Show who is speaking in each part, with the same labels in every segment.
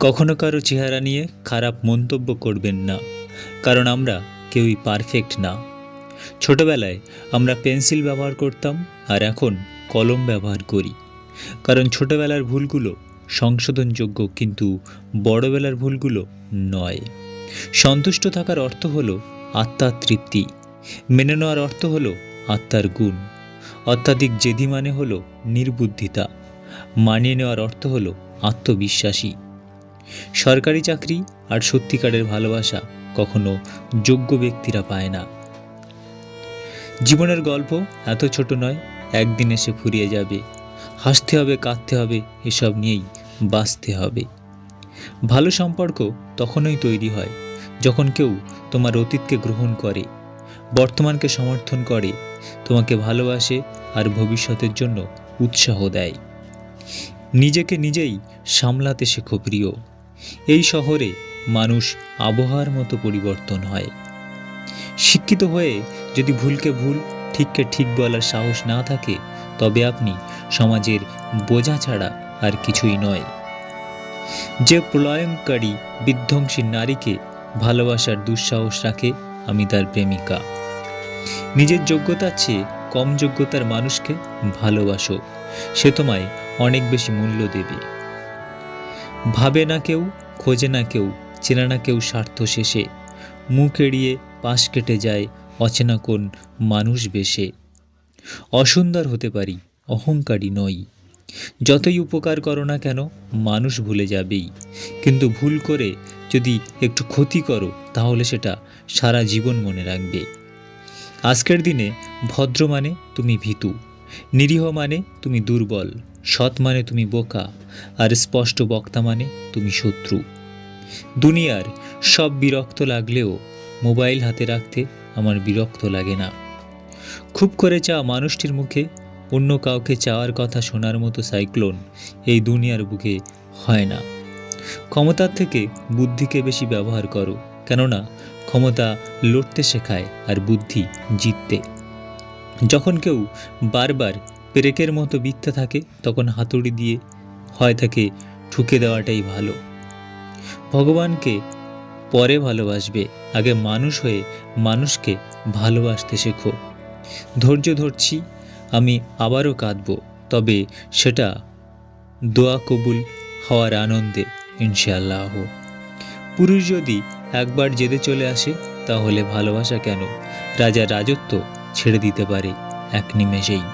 Speaker 1: কখনো কারও চেহারা নিয়ে খারাপ মন্তব্য করবেন না, কারণ আমরা কেউই পারফেক্ট না। ছোটবেলায় আমরা পেন্সিল ব্যবহার করতাম আর এখন কলম ব্যবহার করি। কারণ ছোটবেলার ভুলগুলো সংশোধনযোগ্য কিন্তু বড়বেলার ভুলগুলো নয়। সন্তুষ্ট থাকার অর্থ হলো আত্মার তৃপ্তি, মেনে নেওয়ার অর্থ হলো আত্মার গুণ। অত্যাধিক জেদি মানে হলো নির্বুদ্ধিতা, মানিয়ে নেওয়ার অর্থ হলো আত্মবিশ্বাসী। সরকারি চাকরি আর সত্যিকারের ভালোবাসা কখনো যোগ্য ব্যক্তিরা পায় না। জীবনের গল্প এত ছোট নয়, একদিন এসে ফুরিয়ে যাবে। হাসতে হবে, কাঁদতে হবে, এসব নিয়েই বাঁচতে হবে। ভালো সম্পর্ক তখনই তৈরি হয় যখন কেউ তোমার অতীতকে গ্রহণ করে, বর্তমানকে সমর্থন করে, তোমাকে ভালোবাসে আর ভবিষ্যতের জন্য উৎসাহ দেয়। নিজেকে নিজেই সামলাতে শেখো প্রিয়। এই শহরে মানুষ আবহাওয়ার মতো পরিবর্তন হয়। শিক্ষিত হয়ে যদি ভুলকে ভুল, ঠিককে ঠিক বলার সাহস না থাকে, তবে আপনি সমাজের বোঝা ছাড়া আর কিছুই নয়। যে প্রলয়ঙ্কারী বিধ্বংসী নারীকে ভালোবাসার দুঃসাহস রাখে, আমি তার প্রেমিকা। নিজের যোগ্যতার চেয়ে কম যোগ্যতার মানুষকে ভালোবাসো। সে তোমায় অনেক বেশি মূল্য দেবে। ভাবে না কেউ, খোঁজে না কেউ, চেনা না কেউ স্বার্থ শেষে। মুখ এড়িয়ে পাশ কেটে যায় অচেনা কোন মানুষ বেশে। অসুন্দর হতে পারি, অহংকারী নই। যতই উপকার করো না কেন, মানুষ ভুলে যাবেই। কিন্তু ভুল করে যদি একটু ক্ষতি করো, তাহলে সেটা সারা জীবন মনে রাখবে। আজকের দিনে ভদ্র মানে তুমি ভীতু। নিরীহ মানে তুমি দুর্বল, সৎ মানে তুমি বোকা, আর স্পষ্ট বক্তা মানে তুমি শত্রু। দুনিয়ার সব বিরক্ত লাগলেও মোবাইল হাতে রাখতে আমার বিরক্ত লাগে না। খুব করে চাওয়া মানুষটির মুখে অন্য কাউকে চাওয়ার কথা শোনার মতো সাইক্লোন এই দুনিয়ার বুকে হয় না। ক্ষমতার থেকে বুদ্ধিকে বেশি ব্যবহার করো, কেননা ক্ষমতা লড়তে শেখায় আর বুদ্ধি জিততে। যখন কেউ বারবার পেরেকের মতো বিত্তে থাকে, তখন হাতুড়ি দিয়ে হয় তাকে ঠুকে দেওয়াটাই ভালো। ভগবানকে পরে ভালোবাসবে, আগে মানুষ হয়ে মানুষকে ভালোবাসতে শেখো। ধৈর্য ধরছি, আমি আবারও কাঁদব, তবে সেটা দোয়া কবুল হওয়ার আনন্দে, ইনশাআল্লাহ। পুরুষ যদি একবার জেদে চলে আসে, তাহলে ভালোবাসা কেন? রাজার রাজত্ব ছেড়ে দিতে পারে এক নিমেষেই।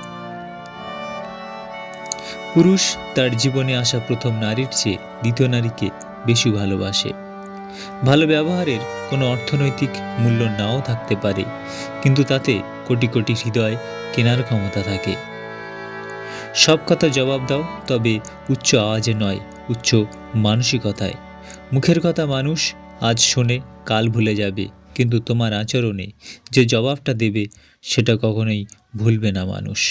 Speaker 1: পুরুষ তার জীবনে আসা প্রথম নারীর চেয়ে দ্বিতীয় নারীকে বেশি ভালোবাসে। ভালো ব্যবহারের কোনো অর্থনৈতিক মূল্য নাও থাকতে পারে, কিন্তু তাতে কোটি কোটি হৃদয় কেনার ক্ষমতা থাকে। সব কথা জবাব দাও, তবে উচ্চ আওয়াজে নয়, উচ্চ মানসিকতায়। মুখের কথা মানুষ আজ শোনে, কাল ভুলে যাবে। কিন্তু তোমার আচরণে যে জবাবটা দেবে সেটা কখনোই ভুলবে না মানুষ।